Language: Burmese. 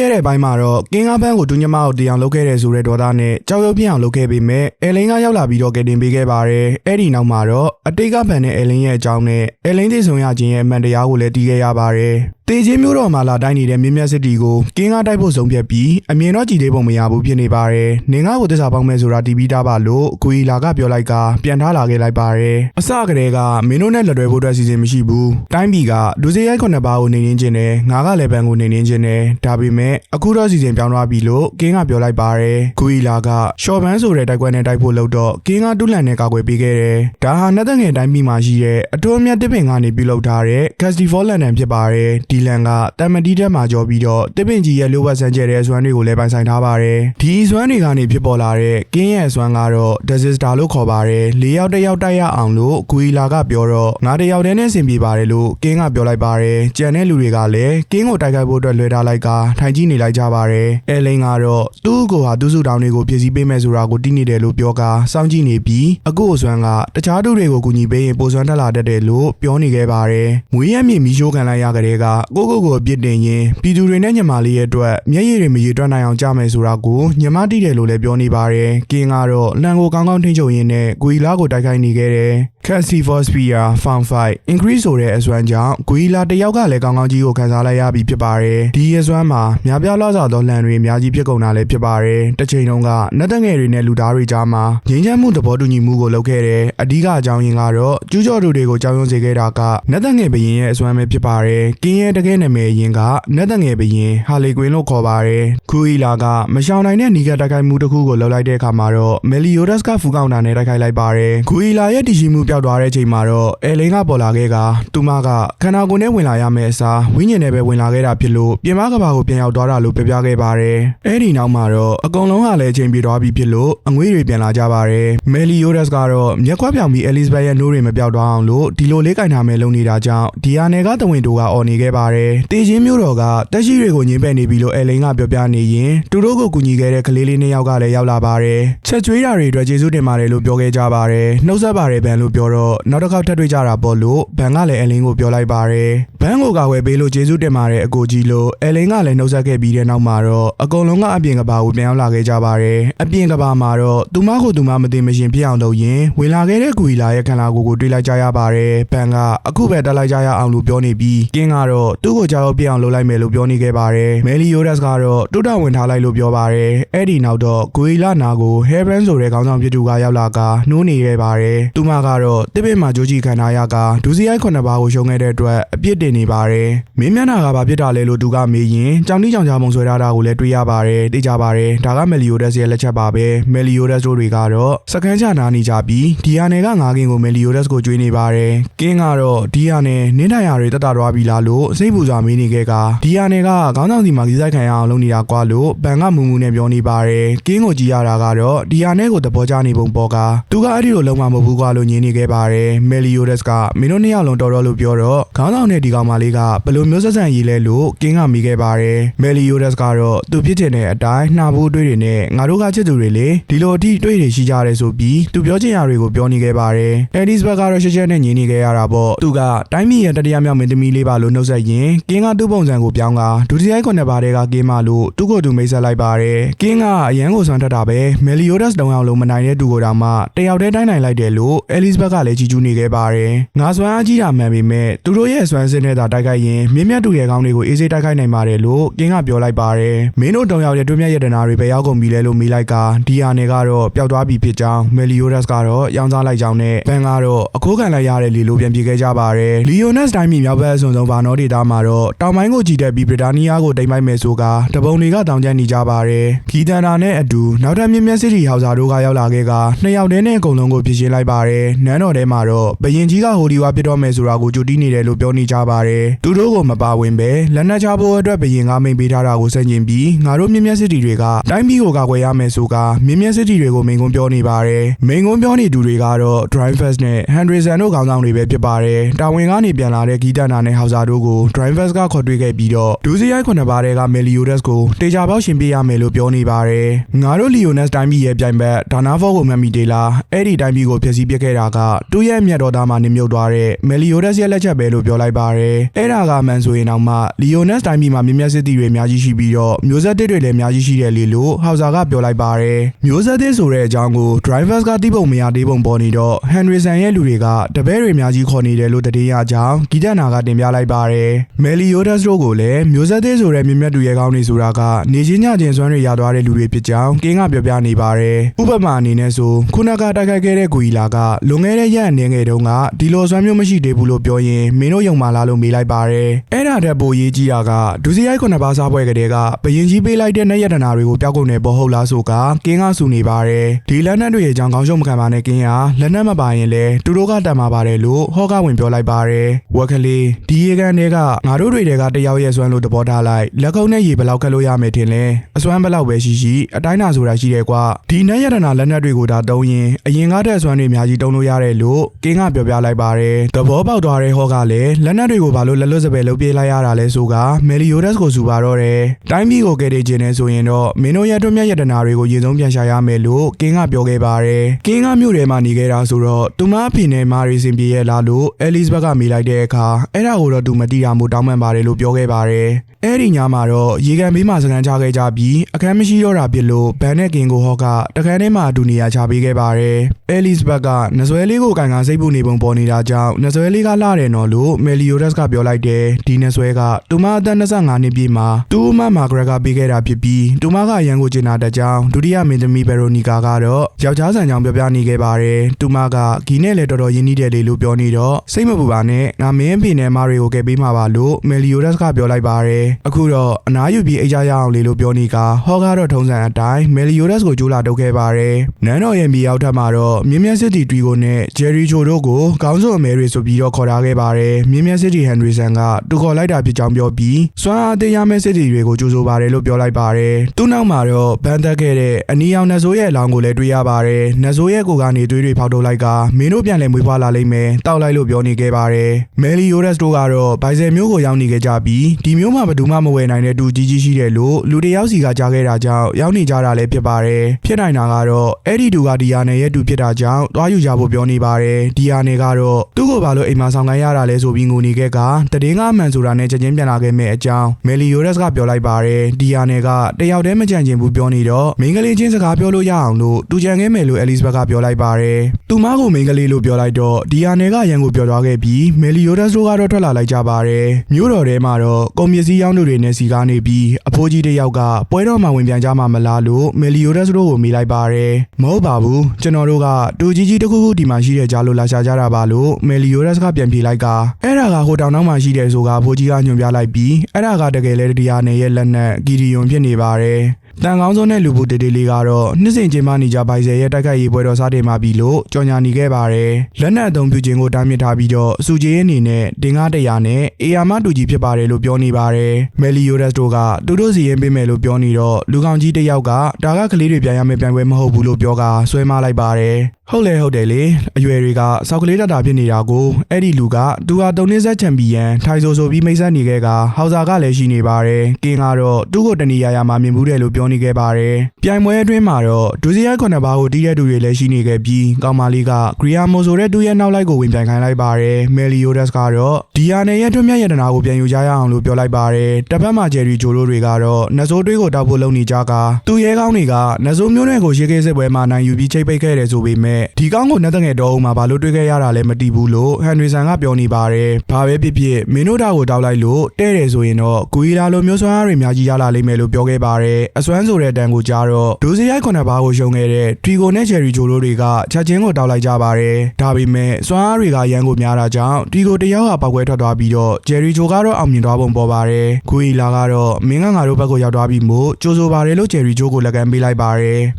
ခဲ့တဲ့ဘိုင်းမှာတော့ကင်းကားပန်းကိုတူညမကိုတရားလုပ်ခဲ့တဲ့ဆိုတဲ့ဒေါသနဲ့ကြောက်ရွံ့ပြအောင်လုပ်ခဲ့ပေမဲ့အဲလင်းကရောက်လာပြီးတော့ကယ်တင်ပေးခဲ့ပါတယ်အဲ့ဒီနောက်မှာတော့အတိတ်ကပန်တဲ့အဲလင်းရဲ့အကြောင်းနဲ့အဲလင်းသိဆုံးရခြင်းရဲ့အမှန်တရားကိုလည်းတီးခဲ့ရပါတယ် တေချင်းမျိုးတော်မှာလာတိုင်းနေတဲ့မြင်းမြတ်စစ်တီကိုကင်းကားတိုက်ဖို့ဆုံးဖြတ်ပြီးအမြင်တော့ကြည်သေးပုံမရဘူးဖြစ်နေပါတယ်။နင်ကားကိုတစ္ဆာပေါင်းမဲ့ဆိုတာတီးပြီးသားပါလို့အကူကြီးလာကပြောလိုက်ကပြန်ထားလာခဲ့လိုက်ပါတယ်။အစကတည်းကမင်းတို့နဲ့လက်တွဲဖို့အတွက်စီစဉ်မရှိဘူး။တိုင်းပြည်ကဒုစရိုက်ခုနှစ်ပါးကိုနေနေချင်းတယ်ငါကလည်းဘန်ကိုနေနေချင်းတယ်ဒါပေမဲ့အခုတော့စီစဉ်ပြောင်းသွားပြီလို့ကင်းကပြောလိုက်ပါတယ်။ကူကြီးလာကရှော့ဘန်းဆိုတဲ့တိုက်ကွက်နဲ့တိုက်ဖို့လုပ်တော့ကင်းကတူးလန်နဲ့ကာကွယ်ပေးခဲ့တယ်။ဒါဟာနှစ်သက်ငယ်တိုင်းပြည်မှာရှိတဲ့အတိုးအမြတ်တစ်ပင်ကနေပြုလုပ်ထားတဲ့ Festival လန်ဒန်ဖြစ်ပါတယ်။ဒီလန်ကတမတီးတက်မှာကြောပြီးတော့တစ်ပင်ကြီးရဲ့လိုဝက်ဆန်းကျဲတဲ့အစွမ်းတွေကိုလည်းပိုင်ဆိုင်ထားပါတယ်။ဒီအစွမ်းတွေကနေဖြစ်ပေါ်လာတဲ့ကင်းရဲ့အစွမ်းကတော့ Disaster လို့ခေါ်ပါတယ်။လေးယောက်တစ်ယောက်တိုက်ရအောင်လို့ကူကြီးလာကပြောတော့ငါတစ်ယောက်တည်းနဲ့ဆင်ပြေပါတယ်လို့ကင်းကပြောလိုက်ပါတယ်။ကြံတဲ့လူတွေကလည်းကင်းကိုတိုက်ခိုက်ဖို့အတွက်လွှဲထားလိုက်ကထိုင်ကြည့်နေလိုက်ကြပါတယ်။အဲလိန်ကတော့သူ့ကိုဟာသူ့စုတောင်းတွေကိုပြည်စည်းပေးမယ်ဆိုတာကိုတိနေတယ်လို့ပြောကာစောင့်ကြည့်နေပြီးအခုအစွမ်းကတခြားသူတွေကိုကူညီပေးရင်ပိုစွမ်းတက်လာတတ်တယ်လို့ပြောနေခဲ့ပါတယ်။မွေးရမြေမီးရှိုးခံလိုက်ရကြတဲ့ကကိုကိုကိုအပြစ်တင်ရင်ပြည်သူတွေနဲ့ညီမလေးရဲ့အတွက်မျက်ရည်တွေမရေတွက်နိုင်အောင်ကြမယ်ဆိုတာကိုညီမတိတယ်လို့လည်းပြောနေပါတယ်။ကင်းကတော့လန်ကိုကောင်းကောင်းထိန်းချုပ်ရင်းနဲ့ဂွီလာကိုတိုက်ခိုက်နေခဲ့တယ်။ Cassivosphere Found Fight Increase ဆိုတဲ့အစွမ်းကြောင့်ဂွီလာတယောက်ကလည်းကောင်းကောင်းကြီးကိုခံစားလိုက်ရပြီဖြစ်ပါတယ်။ဒီအစွမ်းမှာများပြားလောက်စွာသောလန်တွေအများကြီးဖြစ်ကုန်တာလည်းဖြစ်ပါတယ်။တစ်ချိန်လုံးကနတ်တငယ်တွေနဲ့လူသားတွေကြားမှာငြိမ်းချမ်းမှုသဘောတူညီမှုကိုလုပ်ခဲ့တယ်။အဓိကအကြောင်းရင်းကတော့ကျူးကျော်သူတွေကိုကြောက်ရွံ့စေခဲ့တာကနတ်တငယ်ဘရင်ရဲ့အစွမ်းပဲဖြစ်ပါတယ်။ကင်းရဲ့တကယ်နာမည်ရင်းကနတ်တငယ်ဘရင်ဟာလီကွင်းလို့ခေါ်ပါတယ်။ခူအီလာကမရှောင်နိုင်တဲ့နီးကတိုက်ခိုက်မှုတစ်ခုကိုလုပ်လိုက်တဲ့အခါမှာတော့မယ်လီယိုဒတ်ကဖူးကောင်တာနဲ့တိုက်ခိုက်လိုက်ပါတယ်။ခူအီလာရဲ့တည်ရှိမှုပျောက်သွားတဲ့အချိန်မှာတော့အဲလင်းကပေါ်လာခဲ့ကသူမကခန္ဓာကိုယ်နဲ့ဝင်လာရမယ့်အစားဝိညာဉ်နဲ့ပဲဝင်လာခဲ့တာဖြစ်လို့ပြင်မကဘာကိုပြန်ရောက်သွားတာလို့ပြောပြခဲ့ပါတယ်။အဲဒီနောက်မှာတော့အကုန်လုံးကလည်းအချိန်ပြေသွားပြီဖြစ်လို့အငွေးတွေပြန်လာကြပါတယ်။မယ်လီယိုဒတ်ကတော့မျက်ခွက်ပြောင်ပြီးအဲလစ်ဇဘက်ရဲ့နိုးတွေမပြောက်သွားအောင်လို့ဒီလိုလေးကင်ထားမယ်လုပ်နေတာကြောင့်ဒီယာနယ်ကတဝင်တိုကအော်နေခဲ့ပါတယ်။တေချင်းမျိုးတော်ကတက်ရှိတွေကိုညင်းပယ်နေပြီလို့အဲလိန်ကပြောပြနေရင်သူတို့ကိုကူညီခဲ့တဲ့ကလေးလေးနှစ်ယောက်ကလည်းရောက်လာပါတယ်။ချက်ကျွေးတာတွေအတွက်ကျေးဇူးတင်ပါတယ်လို့ပြောခဲ့ကြပါတယ်။နှုတ်ဆက်ပါတယ်ဘန်လို့ပြောတော့နောက်တစ်ခေါက်ထပ်တွေ့ကြတာပေါ့လို့ဘန်ကလည်းအဲလင်းကိုပြောလိုက်ပါတယ်။ဘန်ကိုကာဝယ်ပေးလို့ကျေးဇူးတင်ပါတယ်အကိုကြီးလို့အဲလင်းကလည်းနှုတ်ဆက်ခဲ့ပြီးတဲ့နောက်မှာတော့အကုန်လုံးကအပြင်ကဘာကိုပြန်ရောက်လာခဲ့ကြပါတယ်။အပြင်ကဘာမှာတော့သူမကိုသူမမသိမရှင်ဖြစ်အောင်လုပ်ရင်ဝင်လာခဲ့တဲ့ကူရီလာရဲ့ခန္ဓာကိုယ်ကိုတွေးလိုက်ကြရပါတယ်။ဘန်ကအခုပဲတက်လိုက်ကြရအောင်လို့ပြောနေပြီးကင်းကတော့သူ့ကိုကြောက်ပြအောင်လုပ်လိုက်မယ်လို့ပြောနေခဲ့ပါတယ်။မယ်လီယိုဒတ်ကတော့တုတ်တဝင်ထားလိုက်လို့ပြောပါတယ်။အဲ့ဒီနောက်တော့ဂွေလာနာကိုဟဲဘရန်ဆိုတဲ့ခေါင်းဆောင်ဖြစ်သူကရောက်လာကနှိုးနေခဲ့ပါတယ်။သူမကတော့တစ်ပင်မှာကြိုးချီခံထားရကဒူစီရိုက်ခုနှစ်ပါးကိုရှုံးခဲ့တဲ့အတွက်အပြစ်တင်နေပါတယ်။မင်းမျက်နှာကဘာဖြစ်တာလဲလို့သူကမေးရင်ကြောင်တိကြောင်ချမုံဆွဲထားတာကိုလည်းတွေးရပါတယ်။သိကြပါတယ်။ဒါကမယ်လီယိုဒတ်ရဲ့လက်ချက်ပါပဲ။မယ်လီယိုဒတ်တို့တွေကတော့စကန်ချနာနေကြပြီးဒီဟာနယ်ကငါးကင်းကိုမယ်လီယိုဒတ်ကိုကြွေးနေပါတယ်။ကင်းကတော့ဒီဟာနယ်နင်းထိုင်ရာတွေတက်တာသွားပြီလားလို့စိတ်ပူစွာမေးနေခဲ့ကဒီဟာနယ်ကခေါင်းဆောင်စီမှာကြီးဆိုင်ခံရအောင်လုပ်နေတာကွာလို့ဘန်ကမူမူနဲ့ပြောနေပါတယ်။ကင်းကိုကြည့်ရတာကတော့ဒီဟာနယ်ကိုသဘောကျနေပုံပေါ်ကသူကအဲ့ဒီလိုလုံးဝမဟုတ်ဘူးကွာလို့ညင်းနေခဲ့ပါတယ်။မယ်လီယိုဒတ်ကမင်းတို့နှစ်ယောက်လုံးတော်တော်လို့ပြောတော့ခေါင်းဆောင်နဲ့ဒီကောင်မလေးကဘယ်လိုမျိုးဆက်ဆံရေးလဲလို့ကင်းကမိခဲ့ပါတယ်။မယ်လီယိုဒတ်ကတော့သူဖြစ်ချင်တဲ့အတိုင်းနှာဘူးအတွေ့တွေနဲ့ငါတို့ကချစ်သူတွေလေဒီလိုအထိတွေ့တွေရှိကြတယ်ဆိုပြီးသူပြောချင်ရာတွေကိုပြောနေခဲ့ပါတယ်။အဲဒီစ်ဘက်ကတော့ရှက်ရှက်နဲ့ညင်းနေခဲ့ရတာပေါ့။သူကတိုင်းပြည်ရဲ့တတိယမြောက်မင်းသမီးလေးပါလို့နှုတ်ဆက်ရင်ကင်းကသူ့ပုံစံကိုပြောင်းကဒုတိယခုနှစ်ပါးတဲ့ကကင်းမလို့သူ့ကိုယ်သူမိတ်ဆက်လိုက်ပါတယ်။ကင်းကအရန်ကိုဆွမ်းထက်တာပဲမယ်လီယိုဒတ်တောင်အောင်လုံးမနိုင်တဲ့သူကိုတောင်မှတယောက်တည်းတိုင်းနိုင်လိုက်တယ်လို့အဲလစ်ဘက်ကလည်းကြီးကျူးနေခဲ့ပါတယ်။ငါဆွမ်းအားကြီးတာမှန်ပေမဲ့သူတို့ရဲ့ဆွမ်းစစ်နဲ့သာတိုက်ခိုက်ရင်မြင့်မြတ်သူရဲ့ကောင်းတွေကိုအေးစေးတိုက်ခိုက်နိုင်ပါတယ်လို့ကင်းကပြောလိုက်ပါတယ်။မင်းတို့တောင်ရောက်ရဲ့တွင်းမြတ်ရတနာတွေပဲရောက်ကုန်ပြီလဲလို့မိလိုက်ကဒီဟာနယ်ကတော့ပျောက်သွားပြီဖြစ်ကြောင်းမယ်လီယိုဒတ်ကတော့ရောင်းစားလိုက်ကြောင်းနဲ့ဘန်ကတော့အခိုးခံလိုက်ရတဲ့လီလိုပြန်ပြေခဲ့ကြပါတယ်။လီယိုနက်စ်တိုင်းပြည်မြောက်ဘက်အစွန်ဆုံးဘာနော်ဒေတာမှာတော့တောင်ပိုင်းကိုကြည့်တဲ့ပြီးဗြိတာနီးယားကိုတိမ်ပိုက်မယ်ဆိုကတပုံတွေကတောင်ကျနေကြပါတယ်။ဂီတန်တာနဲ့အတူနောက်ထပ်မြင့်မြတ်စီတီဟောက်စာတို့ကရောက်လာခဲ့ကနှစ်ယောက်တည်းနဲ့အကုန်လုံးကိုဖြစ်ရှင်းလိုက်ပါတယ်။နန်းတော်ထဲမှာတော့ဘယင်ကြီးကဟိုဒီဝါပြစ်တော့မယ်ဆိုတာကိုကြိုတီးနေတယ်လို့ပြောနေကြပါတယ်။သူတို့ကိုမပါဝင်ပဲလက်နက်ချဖို့အတွက်ဘယင်ကမိန်ပေးထားတာကိုစန့်ကျင်ပြီးငါတို့မြင့်မြတ်စီတီတွေကတိုင်းပြည်ကိုကာကွယ်ရမယ်ဆိုကမြင့်မြတ်စီတီတွေကိုမိန်ကွန်းပြောနေပါတယ်။မိန်ကွန်းပြောနေသူတွေကတော့ Drive Fest နဲ့ Henderson တို့ခေါင်းဆောင်တွေပဲဖြစ်ပါတယ်။တာဝန်ကနေပြန်လာတဲ့ဂီတနာနဲ့ဟောက်စာတို့ကို Drive Fest ကခေါ်တွေ့ခဲ့ပြီးတော့ဒူစီရိုက်ခုနှစ်ပါးတဲ့က Meliodas ကိုတေချာပေါက်ရှင်ပြရမယ်လို့ပြောနေပါတယ်။ငါတို့ Leonas တိုင်းပြည်ရဲ့ပြိုင်ဘက်ဒါနာဖောကိုမှတ်မိသေးလား။အဲ့ဒီတိုင်းပြည်ကိုဖျက်ဆီးပစ်ခဲ့တာကသူ့ရဲ့အမျက်တော်သားမှာနေမြုပ်သွားတဲ့မယ်လီယိုဒက်စ်ရဲ့လက်ချက်ပဲလို့ပြောလိုက်ပါတယ်အဲ့ဒါကမှန်ဆိုရင်တော့မှလီယိုနက်စ်တိုင်းပြည်မှာမြင့်မြတ်စစ်တီတွေအများကြီးရှိပြီးတော့မျိုးဆက်တစ်တွေလည်းအများကြီးရှိတယ်လေလို့ဟောက်ဇာကပြောလိုက်ပါတယ်မျိုးဆက်တစ်ဆိုတဲ့အကြောင်းကို drivers ကသိပုံမရသေးပုံပေါ်နေတော့ Henderson ရဲ့လူတွေကတပည့်တွေအများကြီးခေါ်နေတယ်လို့တတိယအကြောင်းဂီတနာကတင်ပြလိုက်ပါတယ်မယ်လီယိုဒက်စ်တို့ကိုလည်းမျိုးဆက်တစ်ဆိုတဲ့မြင့်မြတ်သူရဲ့ကောင်းနေဆိုတာကနေချင်းညချင်းစွမ်းတွေရသွားတဲ့လူတွေဖြစ်ကြောင်းကင်းကပြောပြနေပါတယ်ဥပမာအနေနဲ့ဆိုခုနကတိုက်ခိုက်ခဲ့တဲ့ဂူီလာကလွန်ခဲ့တဲ့ရက်အနေငယ်တုန်းကဒီလိုစွမ်းမျိုးမရှိသေးဘူးလို့ပြောရင်မင်းတို့ယုံမာလားလို့မေးလိုက်ပါတယ်အဲ့ဒါတက်ပိုရေးကြီးတာကဒုစရိုက်ခုနှစ်ပါးစားပွဲကလေးကဘရင်ကြီးပေးလိုက်တဲ့နေရတနာတွေကိုပြောက်ကုန်နေပေါ်ဟုတ်လားဆိုကကင်းကဆူနေပါတယ်ဒီလက်နက်တွေရဲ့အကြောင်းကောင်းရှုံးမခံပါနဲ့ကင်းကလက်နက်မပါရင်လည်းသူတို့ကတတ်မှာပါတယ်လို့ဟောကဝင်ပြောလိုက်ပါတယ်ဝက်ကလေးဒီရေကန်တွေကငါတို့တွေကတယောက်ရဲ့စွမ်းလို့တဘောထားလိုက်လက်ကုပ်နဲ့ရေဘယ်လောက်ခက်လို့ရမယ်ထင်လဲအစွမ်းဘယ်လောက်ပဲရှိရှိအတိုင်းနာဆိုတာရှိတယ်ကွာဒီနေရတနာလက်နက်တွေကိုဒါတုံးရင်အရင်ကတည်းကစွမ်းတွေအများကြီးတုံးလို့ရတယ်လို့ကင်းကပြောပြလိုက်ပါတယ်သဘောပေါက်သွားတဲ့ဟောကလည်းလက်နက်တွေကိုဘာလို့လက်လွတ်စပယ်လုပ်ပြေးလိုက်ရတာလဲဆိုကမယ်လီယိုဒက်စ်ကိုစုပါတော့တယ်တိုင်းပြည်ကိုကယ်တင်ခြင်းနဲ့ဆိုရင်တော့မင်းတို့ရဲ့တွမြတ်ရတနာတွေကိုရင်ဆုံးပြန်ရှာရမယ်လို့ကင်းကပြောခဲ့ပါတယ်ကင်းကမြို့ထဲမှာနေခဲ့တာဆိုတော့သူမအဖေနဲ့မာရီစင်ပြေရဲ့လားလို့အဲလစ်ဘက်ကမေးလိုက်တဲ့အခါအဲ့ဒါကိုတော့သူမတိတာမို့တောင်းပန်ပါတယ်လို့ပြောခဲ့ပါတယ်အဲ့ဒီညမှာတော့ရေကန်ဘေးမှာစကန်ချခဲ့ကြပြီးအခန်းမရှိတော့တာဖြစ်လို့ဘန်နဲ့ကင်ကိုဟော့ကတခန်းထဲမှာအတူနေရာချပေးခဲ့ပါတယ်။အဲလစ်ဘက်ကနဇွဲလေးကိုကန်ကစိတ်ပူနေပုံပေါ်နေတာကြောင့်နဇွဲလေးကလှတယ်နော်လို့မယ်လီယိုဒက်စ်ကပြောလိုက်တယ်။ဒီနဇွဲကတူမအသက်25နှစ်ပြည့်မှာတူမမာဂရက်ကပေးခဲ့တာဖြစ်ပြီးတူမကအရန်ကိုကျင်နာတဲ့ကြောင့်ဒုတိယမင်းသမီးဘယ်ရိုနီကာကတော့ယောက်ျားဆန်ကြောင်ပြောပြနေခဲ့ပါတယ်။တူမကဂီနဲ့လည်းတော်တော်ရင်းနှီးတယ်လေလို့ပြောနေတော့စိတ်မပူပါနဲ့ငါမင်းအဖေနဲ့မာရီကိုကယ်ပေးမှာပါလို့မယ်လီယိုဒက်စ်ကပြောလိုက်ပါတယ်။အခုတော့အနားယူပြီးအိတ်ကြရအောင်လေလို့ပြောနေကဟောကတော့ထုံးစံအတိုင်းမယ်လီယိုဒက်စ်ကိုကြိုးလာတုတ်ခဲ့ပါတယ်။နန်းတော်ရဲ့မြေရောက်ထပ်မှာတော့မြင်းမြတ်စစ်တီတွီကိုနဲ့ဂျယ်ရီချိုတို့ကိုခေါင်းစုံအမဲတွေဆိုပြီးတော့ခေါ်ထားခဲ့ပါတယ်။မြင်းမြတ်စစ်တီဟန်ဒရီဆန်ကတူခေါ်လိုက်တာဖြစ်ကြောင်းပြောပြီးစွမ်းအားသေးရမယ့်စစ်တီတွေကိုကြိုးဆိုပါတယ်လို့ပြောလိုက်ပါတယ်။သူ့နောက်မှာတော့ဘန်သက်ခဲ့တဲ့အနီရောင်နတ်ဆိုးရဲ့အလောင်းကိုလည်းတွေ့ရပါတယ်။နတ်ဆိုးရဲ့ကိုကနေသွေးတွေဖောက်ထုတ်လိုက်ကမင်းတို့ပြန်လဲမွေးဖွားလာလိမ့်မယ်။တောက်လိုက်လို့ပြောနေခဲ့ပါတယ်။မယ်လီယိုဒက်စ်တို့ကတော့ဘိုင်ဇယ်မျိုးကိုရောက်နေခဲ့ကြပြီးဒီမျိုးမှာဘယ်သူမှမဝယ်နိုင်တဲ့တူကြီးကြီးရှိတယ်လို့လူတစ်ယောက်စီကကြားခဲ့တာကြောင့်ရောက်နေကြတာလည်းဖြစ်ပါတယ်။ဖြစ်နိုင်တာကတော့အဲ့ဒီတူကဒီယာနယ်ရဲ့တူဖြစ်တာကြောင့်တွားယူကြဖို့ပြောနေပါတယ်။ဒီယာနယ်ကတော့သူ့ကိုဘာလို့အိမ်မှာဆောင်ခိုင်းရတာလဲဆိုပြီးငိုနေခဲ့ကတည်င်းကအမှန်ဆိုတာနဲ့ချက်ချင်းပြန်လာခဲ့မဲ့အကြောင်းမယ်လီယိုဒက်စ်ကပြောလိုက်ပါတယ်။ဒီယာနယ်ကတယောက်တည်းမကြံချင်ဘူးပြောနေတော့မင်းကလေးချင်းစကားပြောလို့ရအောင်လို့တူကြံခဲ့မယ်လို့အဲလစ်ဘက်ကပြောလိုက်ပါတယ်။သူမကိုမင်းကလေးလို့ပြောလိုက်တော့ဒီယာနယ်ကရန်ကိုပြောသွားခဲ့ပြီးမယ်လီယိုဒက်စ်တို့ကတော့ထွက်လာလိုက်ကြပါတယ်။မြို့တော်ထဲမှာတော့ကုန်ပစ္စည်းရောင်းသူတွေနဲ့စီကားနေပြီးအဖိုးကြီးတစ်ယောက်ကပွဲတော်မှာဝင်ပြန်ကြမှာမလားလို့မယ်လီယိုဒက်စ်တို့ကိုမေးလိုက်ပါတယ်။မဟုတ်ပါဘူးကျွန်တော်တို့ကတူကြီးကြီးတစ်ခုခုဒီမှာရှိတဲ့ကြားလို့လာရှာကြတာပါလို့မယ်လီယိုဒက်စ်ကပြန်ပြေးလိုက်ကအဲ့ဒါကဟိုတောင်နောက်မှာရှိတယ်ဆိုကအဖိုးကြီးကညွှန်ပြလိုက်ပြီးအဲ့ဒါကတကယ်လဲတရားနယ်ရဲ့လက်နက်ကီဒီယွန်ဖြစ်နေပါတယ်။တန်ကောင်းစုံတဲ့လူပုတေတေလေးကတော့နှစ်စဉ်ချင်းမနေကြဘိုင်ဆယ်ရဲ့တိုက်ခိုက်ရေးပွဲတော်စတင်มาပြီလို့ကြော်ညာနေခဲ့ပါတယ်။လက်နက်အသုံးပြုခြင်းကိုတားမြစ်ထားပြီးတော့အစုကြီးအနေနဲ့တင်ကား100နဲ့အေယာမတူကြီးဖြစ်ပါတယ်လို့ပြောနေပါတယ်။မယ်လီယိုဒက်စ်တို့ကသူတို့စီရင်ပေးမယ်လို့ပြောနေတော့လူကောင်ကြီးတစ်ယောက်ကဒါကကလေးတွေပြန်ရမယ်ပြန်ပွဲမဟုတ်ဘူးလို့ပြောကဆွဲမလိုက်ပါတယ်။ ဟုတ်လေဟုတ်တယ်လေအရွယ်တွေကစောက်ကလေးတတာဖြစ်နေတာကိုအဲ့ဒီလူကသူဟာတုံနစ်ဆက်ချန်ပီယံထိုင်ဆိုဆိုပြီးမိတ်ဆက်နေခဲ့ကဟောက်ဇာကလည်းရှိနေပါတယ်ကင်းကတော့သူ့ကိုတဏီယာယာမှာမြင်မှုတယ်လို့ပြောနေခဲ့ပါတယ်ပြိုင်ပွဲအတွင်းမှာတော့ဒူစီယာခုနှစ်ပါးကိုတီးတဲ့သူတွေလည်းရှိနေခဲ့ပြီးကောင်မာလီကဂရီယာမိုဆိုတဲ့သူ့ရဲ့နောက်လိုက်ကိုဝင်ပြိုင်ခိုင်းလိုက်ပါတယ်မယ်လီယိုဒက်စ်ကတော့ဒီယာနယ်ရဲ့ထွတ်မြတ်ရတနာကိုပြန်ယူကြရအောင်လို့ပြောလိုက်ပါတယ်တစ်ဖက်မှာဂျယ်ရီဂျိုလိုတွေကတော့နဇိုးတွေးကိုတောက်ဖို့လုပ်နေကြကသူ့ရဲကောင်းတွေကနဇိုးမျိုးနွယ်ကိုရှေးခေတ်စစ်ပွဲမှာနိုင်ယူပြီးချိတ်ပိတ်ခဲ့တယ်ဆိုပေမဲ့ဒီကောင်းကိုနဲ့တငယ်တော်ဦးမှာဘာလို့တွေးခဲ့ရတာလဲမသိဘူးလို့ဟန်နရီဆန်ကပြောနေပါတယ်ဘာပဲဖြစ်ဖြစ်မင်းတို့တာကိုတောက်လိုက်လို့တဲ့တယ်ဆိုရင်တော့ဂူရီလာလိုမျိုးစွမ်းအားတွေအများကြီးရလာလိမ့်မယ်လို့ပြောခဲ့ပါတယ်အစွမ်းဆိုတဲ့တန်ကိုကြားတော့ဒိုစီရိုက်ခုနှစ်ပါးကိုရှုံခဲ့တဲ့ထရီကိုနဲ့ချယ်ရီဂျိုလိုတွေကချက်ချင်းကိုတောက်လိုက်ကြပါတယ်ဒါပေမဲ့စွမ်းအားတွေကရန်ကိုများတာကြောင့်ဒီကိုတယောက်ဟာပောက်ကွဲထွက်သွားပြီးတော့ဂျယ်ရီဂျိုကတော့အောင်မြင်သွားပုံပေါ်ပါတယ်ဂူရီလာကတော့မင်းကငါတို့ဘက်ကိုရောက်သွားပြီးမို့ကြိုးဆိုပါတယ်လို့ဂျယ်ရီဂျိုကိုလက်ကမ်းပေးလိုက်ပါတယ်